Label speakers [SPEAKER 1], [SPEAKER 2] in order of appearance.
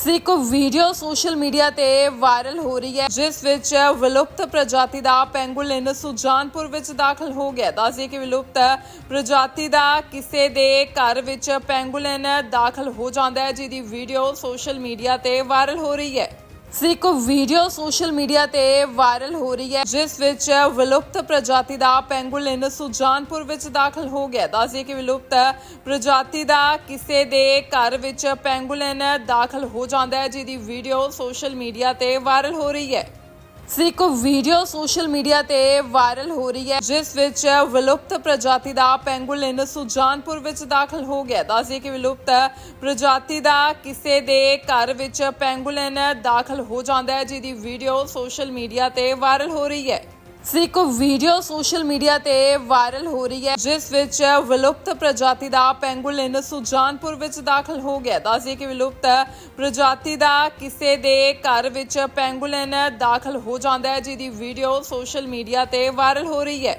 [SPEAKER 1] ਸੀ ਇੱਕ video social media ਤੇ viral ਹੋ ਰਹੀ ਹੈ, ਜਿਸ ਵਿੱਚ ਵਿਲੁਪਤ ਪ੍ਰਜਾਤੀ ਦਾ ਪੈਂਗੁਲਿਨ ਸੁਜਾਨਪੁਰ ਵਿੱਚ ਦਾਖਲ ਹੋ ਗਿਆ। ਦੱਸਦੇ ਕਿ ਵਿਲੁਪਤ ਪ੍ਰਜਾਤੀ ਦਾ ਕਿਸੇ ਦੇ ਘਰ ਵਿੱਚ ਪੈਂਗੁਲਿਨ ਦਾਖਲ ਹੋ ਜਾਂਦਾ ਹੈ, ਜਿਹਦੀ ਵੀਡੀਓ ਸੋਸ਼ਲ ਮੀਡੀਆ ਤੇ ਵਾਇਰਲ ਹੋ ਰਹੀ ਹੈ। ਸੀ ਇੱਕ ਵੀਡੀਓ ਸੋਸ਼ਲ ਮੀਡੀਆ ਤੇ ਵਾਇਰਲ ਹੋ ਰਹੀ ਹੈ, ਜਿਸ ਵਿੱਚ ਵਿਲੁਪਤ ਪ੍ਰਜਾਤੀ ਦਾ ਪੈਂਗੋਲਿਨ ਸੁਜਾਨਪੁਰ ਵਿੱਚ ਦਾਖਲ ਹੋ ਗਿਆ। ਦੱਸਦੇ ਕਿ ਵਿਲੁਪਤ ਪ੍ਰਜਾਤੀ ਦਾ ਕਿਸੇ ਦੇ ਘਰ ਵਿੱਚ ਪੈਂਗੋਲਿਨ ਦਾਖਲ ਹੋ ਜਾਂਦਾ ਹੈ, ਜਿਹਦੀ ਵੀਡੀਓ ਸੋਸ਼ਲ ਮੀਡੀਆ ਤੇ ਵਾਇਰਲ ਹੋ ਰਹੀ ਹੈ। ਸੀ ਇੱਕ ਵੀਡੀਓ ਸੋਸ਼ਲ ਮੀਡੀਆ ਤੇ ਵਾਇਰਲ ਹੋ ਰਹੀ ਹੈ, ਜਿਸ ਵਿੱਚ ਵਿਲੁਪਤ ਪ੍ਰਜਾਤੀ ਦਾ ਪੈਂਗੋਲਿਨ ਸੁਜਾਨਪੁਰ ਵਿੱਚ ਦਾਖਲ ਹੋ ਗਿਆ। ਦੱਸਦੇ ਕਿ ਵਿਲੁਪਤ ਪ੍ਰਜਾਤੀ ਦਾ ਕਿਸੇ ਦੇ ਘਰ ਵਿੱਚ ਪੈਂਗੋਲਿਨ ਦਾਖਲ ਹੋ ਜਾਂਦਾ ਹੈ, ਜਿਹਦੀ ਵੀਡੀਓ ਸੋਸ਼ਲ ਮੀਡੀਆ ਤੇ ਵਾਇਰਲ ਹੋ ਰਹੀ ਹੈ। ਸੀ ਇੱਕ ਵੀਡੀਓ ਸੋਸ਼ਲ ਮੀਡੀਆ ਤੇ ਵਾਇਰਲ ਹੋ ਰਹੀ ਹੈ, ਜਿਸ ਵਿੱਚ ਵਿਲੁਪਤ ਪ੍ਰਜਾਤੀ ਦਾ ਪੈਂਗੁਲਿਨ ਸੁਜਾਨਪੁਰ ਵਿੱਚ ਦਾਖਲ ਹੋ ਗਿਆ। ਦੱਸਦੇ ਕਿ ਵਿਲੁਪਤ ਪ੍ਰਜਾਤੀ ਦਾ ਕਿਸੇ ਦੇ ਘਰ ਵਿੱਚ ਪੈਂਗੁਲਿਨ ਦਾਖਲ ਹੋ ਜਾਂਦਾ ਹੈ, ਜਿਹਦੀ ਵੀਡੀਓ ਸੋਸ਼ਲ ਮੀਡੀਆ ਤੇ ਵਾਇਰਲ ਹੋ ਰਹੀ ਹੈ।